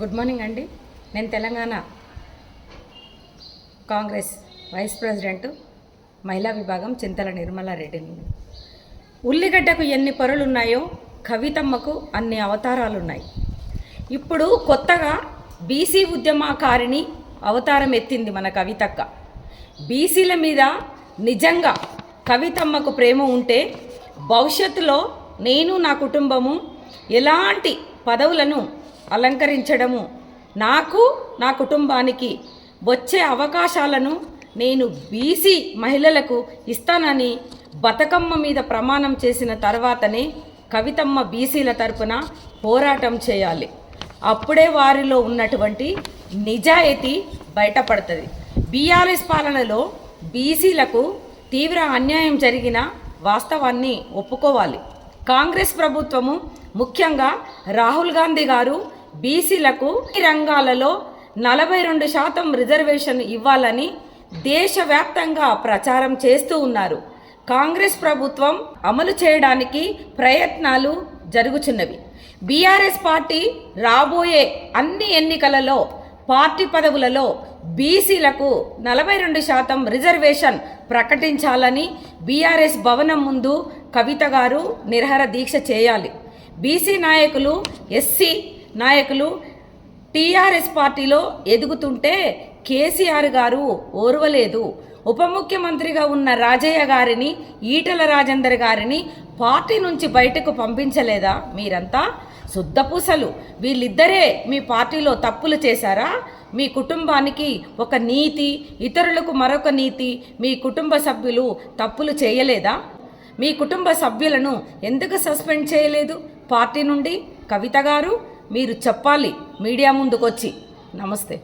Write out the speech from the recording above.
Good morning అండి. నేను Telangana Congress vice president మహిళా విభాగం చింతల నిర్మలారెడ్డిని ఉల్లిగడ్డకు ఎన్ని పొరలు ఉన్నాయో కవితమ్మకు అన్ని అవతారాలు ఉన్నాయి ఇప్పుడు కొత్తగా బీసీ ఉద్యమకారిణి అవతారం ఎత్తింది మన కవితక్క. బీసీల మీద నిజంగా కవితమ్మకు ప్రేమ ఉంటే భవిష్యత్తులో నేను నా కుటుంబము ఎలాంటి పదవులను అలంకరించడము. నాకు నా కుటుంబానికి వచ్చే అవకాశాలను నేను బీసీ మహిళలకు ఇస్తానని బతుకమ్మ మీద ప్రమాణం చేసిన తర్వాతనే కవితమ్మ బీసీల తరపున పోరాటం చేయాలి. అప్పుడే వారిలో ఉన్నటువంటి నిజాయితీ బయటపడుతుంది. బీఆర్ఎస్ పాలనలో బీసీలకు తీవ్ర అన్యాయం జరిగిన వాస్తవాన్ని ఒప్పుకోవాలి. కాంగ్రెస్ ప్రభుత్వము ముఖ్యంగా రాహుల్ గాంధీ గారు బీసీలకు ఈ రంగాలలో నలభై రెండు శాతం రిజర్వేషన్ ఇవ్వాలని దేశవ్యాప్తంగా ప్రచారం చేస్తూ ఉన్నారు. కాంగ్రెస్ ప్రభుత్వం అమలు చేయడానికి ప్రయత్నాలు జరుగుచున్నవి. బీఆర్ఎస్ పార్టీ రాబోయే అన్ని ఎన్నికలలో పార్టీ పదవులలో బీసీలకు నలభై రెండు శాతం రిజర్వేషన్ ప్రకటించాలని బీఆర్ఎస్ భవనం ముందు కవిత గారు నిరహర దీక్ష చేయాలి. బీసీ నాయకులు ఎస్సీ నాయకులు టీఆర్ఎస్ పార్టీలో ఎదుగుతుంటే కేసీఆర్ గారు ఓర్వలేదు. ఉప ముఖ్యమంత్రిగా ఉన్న రాజయ్య గారిని ఈటల రాజేందర్ గారిని పార్టీ నుంచి బయటకు పంపించలేదా మీరంతా? శుద్ధపూసలు వీళ్ళిద్దరే మీ పార్టీలో తప్పులు చేశారా? మీ కుటుంబానికి ఒక నీతి ఇతరులకు మరొక నీతి మీ కుటుంబ సభ్యులు తప్పులు చేయలేదా? మీ కుటుంబ సభ్యులను ఎందుకు సస్పెండ్ చేయలేదు? పార్టీ నుండి? కవిత గారు? మీరు చెప్పాలి మీడియా ముందుకొచ్చి. నమస్తే.